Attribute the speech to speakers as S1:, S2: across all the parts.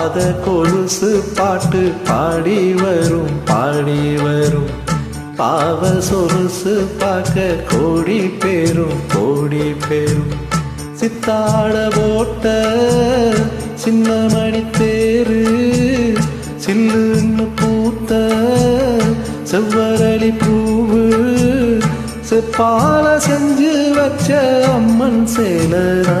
S1: பாத கொலுசு பாட்டு பாடி வரும் பாடி வரும். பாவ சொலுசு பார்க்க கோடி பேரும் கோடி பேரும். சித்தாட போட்ட சின்ன மணி தேரு சில்லுன்னு பூத்த செவ்வரளி பூவு. செப்பால செஞ்சு வச்ச அம்மன் சேலரா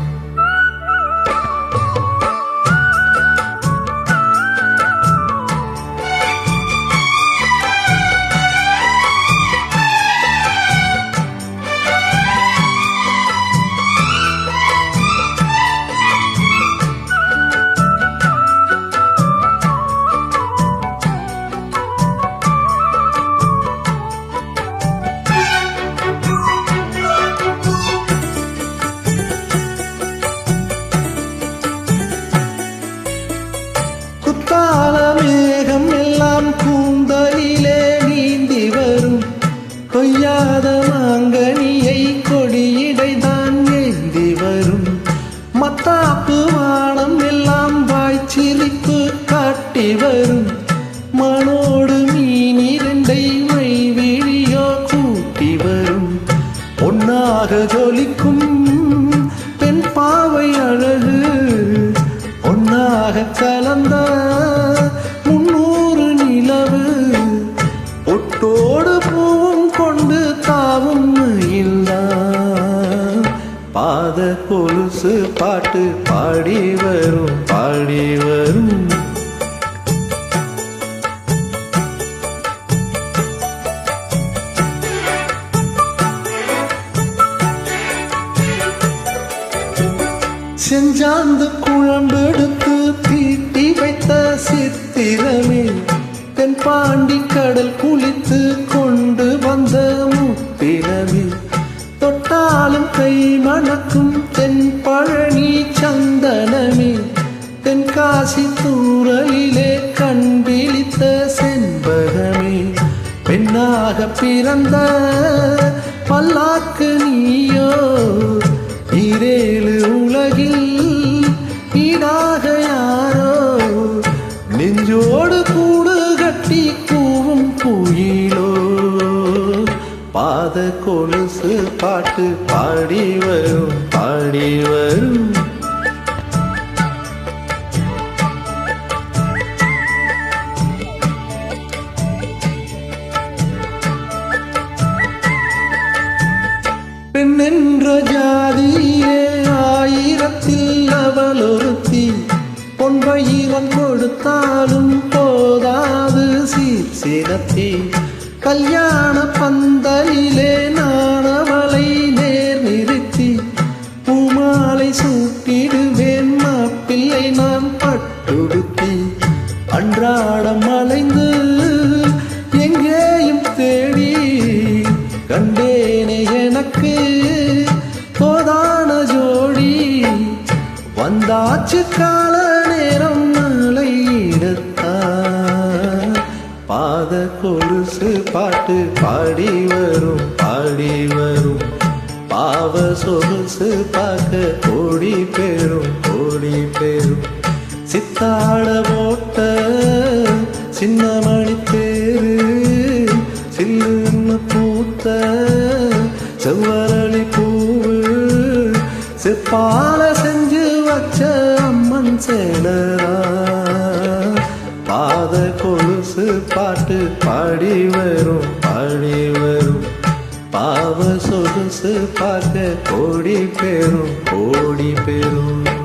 S1: கொய்யாத மாங்கனியை கொடியிடை தான் ஏந்தி வரும். மத்தாப்பு வானம் எல்லாம் வாய்ச்சிரிப்பு காட்டி வரும். மனோடு மீன் இரண்டை மை விழியோ கூட்டி வரும். பொன்னாக ஜொலிக்கும் கொலுசு பாட்டு பாடி வரும் பாடி வரும். செஞ்சாந்து குழம்பெடுத்து தீட்டி வைத்த சித்திரமே தென் பாண்டி கடல் குளித்து கொண்டு வந்த முத்திரமே. தொட்டாலும் கை மணக்கும் தென் பழனி சந்தனமே தென்காசி தூரலிலே கண் விழித்த செண்பகமே. பெண்ணாக பிறந்த பல்லாக்கு நீயோ ஈரேழு உலகில் ஈடாக யாரோ. நெஞ்சோடு கூடு கட்டி கூவும் குயிலோ பாத கொலுசு பாட்டு பாடி வரும் பாடி வரும். பெண்ணென்ற ஜாதியே ஆயிரத்தில் அவள் ஒருத்தி பொன்பயிரம் கொடுத்தாலும் போதாது சீர் சிரத்தி கல்யாண பந்தலிலே நான் அவளை பாத கொலுசு பாட்டு பாடி வரும் பாடி வரும். பாவ சொலுசு பார்க்க கோடி பேரும் கோடி பேரும். சித்தாட போட்ட சின்ன மணி தேரு சில்லுன்னு பூத்த செவ்வரளி பூவு. செப்பால செஞ்சு வச்ச அம்மன் சேலரா பாத கொலுசு பாட்டு பாடி வரும் பாடி வரும். பாவ சொகுசு பார்க்க கோடி பெறும் கோடி பெறும்.